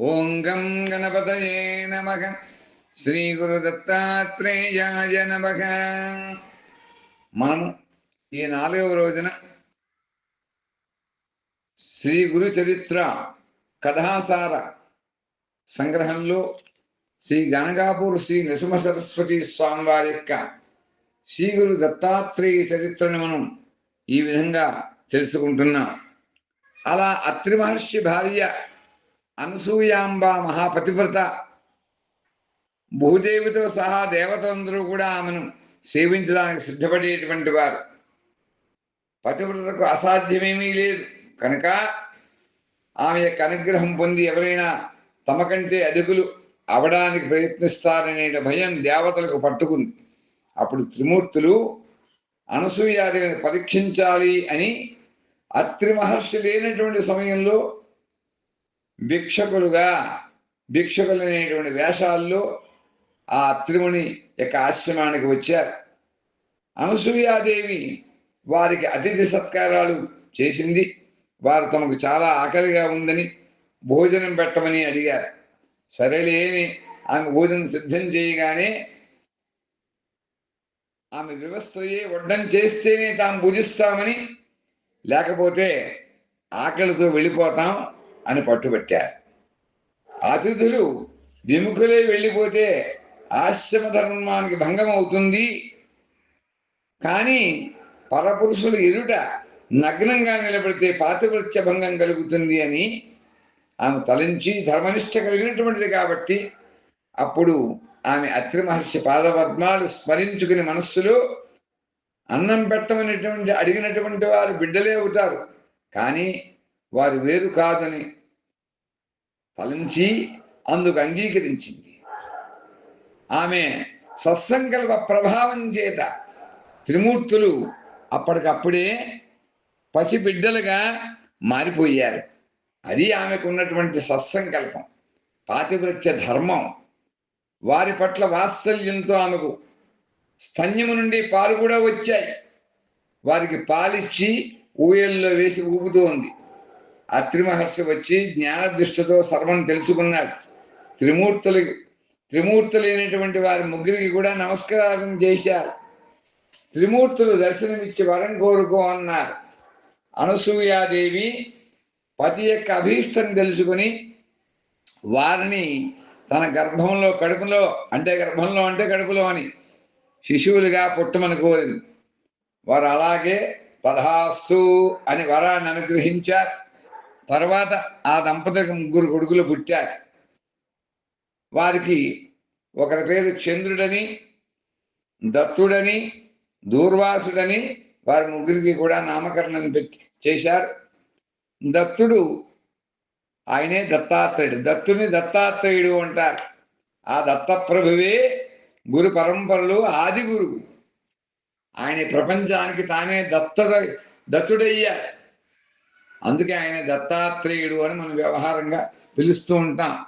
ఓం గం గణపతయే నమ. శ్రీ గురు దత్తాత్రేయాయ నమ. మనము ఈ నాలుగవ రోజున శ్రీ గురు చరిత్ర కథాసార సంగ్రహంలో శ్రీ గణగాపూర్ శ్రీ నృసింహ సరస్వతి స్వామి వారి యొక్క శ్రీ గురు దత్తాత్రేయ చరిత్రను మనం ఈ విధంగా తెలుసుకుంటున్నాం. అలా అత్రి మహర్షి భార్య అనసూయాంబ మహాపతివ్రత. భూదేవితో సహా దేవతలందరూ కూడా ఆమెను సేవించడానికి సిద్ధపడేటువంటి వారు. పతివ్రతకు అసాధ్యమేమీ లేదు. కనుక ఆమె యొక్క అనుగ్రహం పొంది ఎవరైనా తమ కంటే అధికులు అవడానికి ప్రయత్నిస్తారనే భయం దేవతలకు పట్టుకుంది. అప్పుడు త్రిమూర్తులు అనసూయాదేవిని పరీక్షించాలి అని అత్రి మహర్షి లేనటువంటి సమయంలో భిక్షకులుగా భిక్షకులు అనేటువంటి వేషాల్లో ఆ అత్రిముని యొక్క ఆశ్రమానికి వచ్చారు. అనసూయాదేవి వారికి అతిథి సత్కారాలు చేసింది. వారు తమకు చాలా ఆకలిగా ఉందని భోజనం పెట్టమని అడిగారు. సరేలేని ఆమె భోజనం సిద్ధం చేయగానే ఆమె వ్యవస్థయే వడ్డం చేస్తేనే తాము భుజిస్తామని లేకపోతే ఆకలితో వెళ్ళిపోతాం. అని పట్టుబట్టారు. అతిథులు విముఖులే వెళ్ళిపోతే ఆశ్రమ ధర్మానికి భంగం అవుతుంది. కానీ పరపురుషుల ఎదుట నగ్నంగా నిలబడితే పాతివృత్య భంగం కలుగుతుంది అని ఆమె తలంచి ధర్మనిష్ట కలిగినటువంటిది కాబట్టి అప్పుడు ఆమె అత్రి మహర్షి పాదపద్మాలు స్మరించుకుని మనస్సులో అన్నం పెట్టమనేటువంటి అడిగినటువంటి వారు బిడ్డలే అవుతారు. కానీ వారు వేరు కాదని ఫలించి అందుకు అంగీకరించింది. ఆమె సత్సంకల్ప ప్రభావం చేత త్రిమూర్తులు అప్పటికప్పుడే పసిబిడ్డలుగా మారిపోయారు. అది ఆమెకు ఉన్నటువంటి సత్సంకల్పం పాతివృత్య ధర్మం. వారి పట్ల వాత్సల్యంతో ఆమెకు స్తన్యము నుండి పాలు కూడా వచ్చాయి. వారికి పాలిచ్చి ఊయల్లో వేసి ఊపుతూ ఉంది అత్రి మహర్షి వచ్చి జ్ఞాన దృష్టితో సర్వం తెలుసుకున్నాడు. త్రిమూర్తులు త్రిమూర్తులైనటువంటి వారి ముగ్గురికి కూడా నమస్కారం చేశారు. త్రిమూర్తులు దర్శనమిచ్చి వరం కోరుకో అన్నారు. అనసూయాదేవి పతి యొక్క అభీష్టం తెలుసుకుని వారిని తన గర్భంలో కడుపులో అంటే గర్భంలో అంటే కడుపులో అని శిశువులుగా పుట్టమని కోరింది. వారు అలాగే పదహాస్తు అని వరాన్ని అనుగ్రహించారు. తర్వాత ఆ దంపతికి ముగ్గురు కొడుకులు పుట్టారు. వారికి ఒకరి పేరు చంద్రుడని దత్తుడని దూర్వాసుడని వారి ముగ్గురికి కూడా నామకరణం పెట్టి చేశారు. దత్తుడు ఆయనే దత్తాత్రేయుడు. దత్తుని దత్తాత్రేయుడు అంటారు. ఆ దత్తప్రభువే గురు పరంపరలో ఆది గురువు. ఆయన ప్రపంచానికి తానే దత్త దత్తుడయ్యాడు. అందుకే ఆయన దత్తాత్రేయుడు అని మనం వ్యవహారంగా పిలుస్తూ ఉంటాం.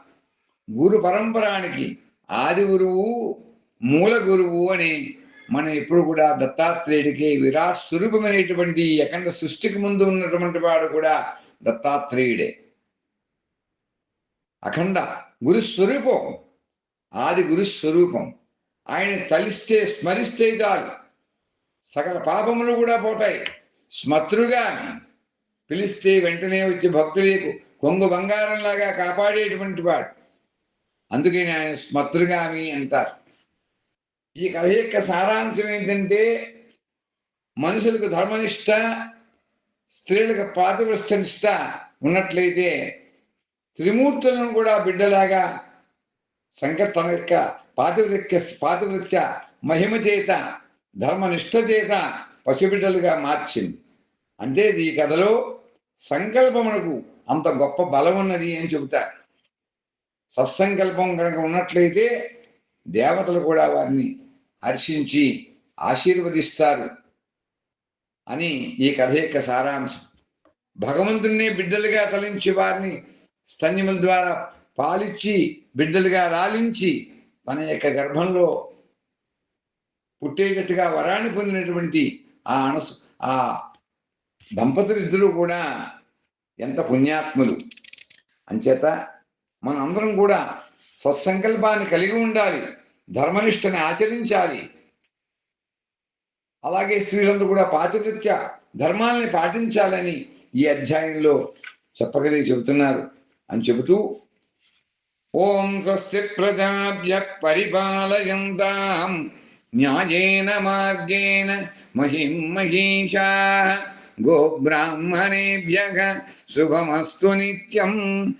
గురు పరంపరానికి ఆది గురువు మూల గురువు అని మనం ఎప్పుడు కూడా దత్తాత్రేయుడికి విరాట్ స్వరూపమైనటువంటి ఎకండ సృష్టికి ముందు ఉన్నటువంటి వాడు కూడా దత్తాత్రేయుడే. అఖండ గురుస్వరూపం ఆది గురుస్వరూపం. ఆయన తలిస్తే స్మరిస్తే చాలు. సకల పాపములు కూడా పోతాయి. స్మతృగా పిలిస్తే వెంటనే వచ్చి భక్తులకు కొంగు బంగారంలాగా కాపాడేటువంటి వాడు. అందుకే ఆయన స్మతృగామి అంటారు. ఈ కథ యొక్క సారాంశం ఏంటంటే మనుషులకు ధర్మనిష్ట స్త్రీలకు పాతివృష్టనిష్ట ఉన్నట్లయితే త్రిమూర్తులను కూడా బిడ్డలాగా శంకర్ తన యొక్క పాతివృత్య పాతివృత్య మహిమ చేత ధర్మనిష్ట చేత పసిబిడ్డలుగా మార్చింది. అంటే ఈ కథలో సంకల్పమునకు అంత గొప్ప బలం ఉన్నది అని చెబుతారు. సత్సంకల్పం కనుక ఉన్నట్లయితే దేవతలు కూడా వారిని హర్షించి ఆశీర్వదిస్తారు అని ఈ కథ యొక్క సారాంశం. భగవంతుణ్ణి బిడ్డలుగా తలించి వారిని స్తన్యముల ద్వారా పాలిచ్చి బిడ్డలుగా రాలించి తన యొక్క గర్భంలో పుట్టేటట్టుగా వరాన్ని పొందినటువంటి ఆ అనసు ఆ దంపతులు ఇద్దరు కూడా ఎంత పుణ్యాత్ములు. అంచేత మనందరం కూడా సత్సంకల్పాన్ని కలిగి ఉండాలి ధర్మనిష్టని ఆచరించాలి. అలాగే స్త్రీలందరూ కూడా పాతివృత్య ధర్మాల్ని పాటించాలని ఈ అధ్యాయంలో చెప్పగలిగి చెబుతున్నారు. అని చెబుతూ ఓం స్వస్తి ప్రజాభ్య పరిపాలయంతాం న్యాయేన మార్గేణ మహిం మహిషా. गोब्राह्मणेभ्यः शुभमस्तु नित्यं।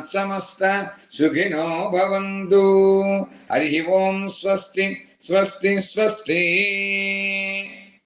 समस्त सुखिनो भवन्तु। हरिः ओं स्वस्ति स्वस्ति स्वस्ति।